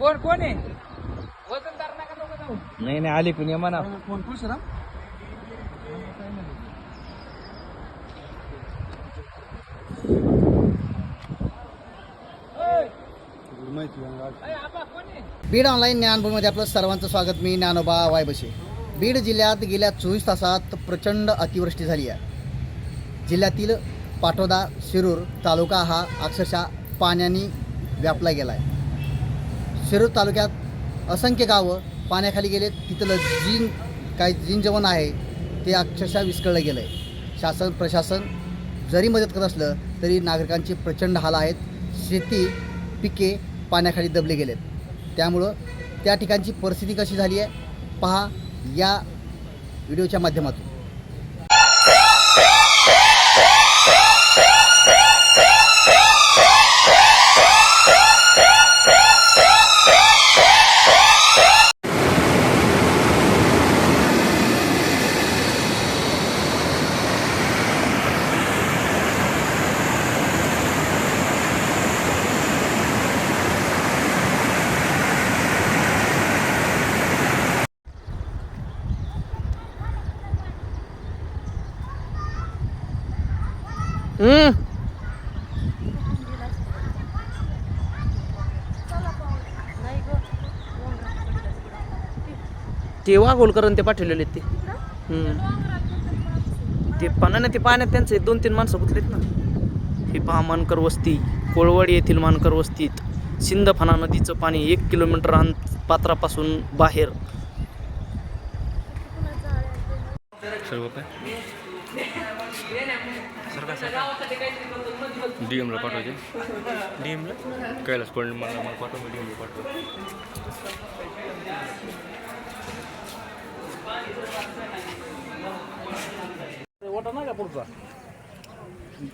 कोण कोण आहे? वजनदार नका जाऊ. नाही नाही आली कुणी म्हणा. कोण खुश राम माहिती अय, आबा कोण आहे बीड ऑनलाईन ज्ञानभूमीमध्ये आपलं सर्वांचं स्वागत. मी ज्ञानोबा वायबशे. बीड जिल्ह्यात गेल्या चोवीस तासात प्रचंड अतिवृष्टी झाली आहे. जिल्ह्यातील पाटोदा शिरूर तालुका हा अक्षरशः पाण्याने व्यापला गेला आहे शिरूर तालुक्यात असंख्य गावं पाण्याखाली गेले तिथलं जीन काय जीन जेवण आहे ते अक्षरशः विस्कळलं गेलं आहे शासन प्रशासन जरी मदत करत असलं तरी नागरिकांचे प्रचंड हाल आहेत. शेती पिके पाण्याखाली दबले गेलेत. त्यामुळं त्या ठिकाणची परिस्थिती कशी झाली आहे? पहा या व्हिडिओच्या माध्यमातून. ते वाघोलकर ते पाठवलेले ते. ते पाण्याने ते पाण्यात त्यांचे दोन तीन माणसं गुतलेत ना. हे पहा मानकर वस्ती. कोळवाडी येथील मानकर वस्तीत सिंदफणा नदीचं पाणी एक किलोमीटर अंत पात्रापासून बाहेर. सर्व काय डी एमला पाठवायचे? डी एमला कैलास पण मला मला पाठव डी एमला पाठव ओटा नाही का पुढचा?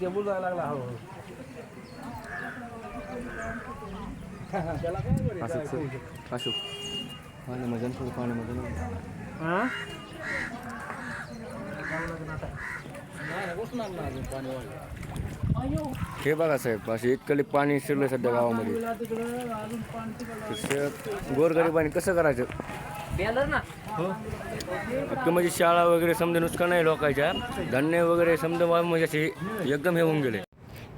ते बुजायला लागला हळूहळू अशोक. पाण्यामध्ये थोडं पाण्यामध्ये हा? हे बघा साहेब असे इतकली पाणी शिरलं सध्या गावामध्ये. तसं गोरगरिबांनी कसं करायचं? फक्त म्हणजे शाळा वगैरे समजा नुकसान आहे लोकांच्या. धान्य वगैरे समजा म्हणजे असे एकदम हे होऊन गेले.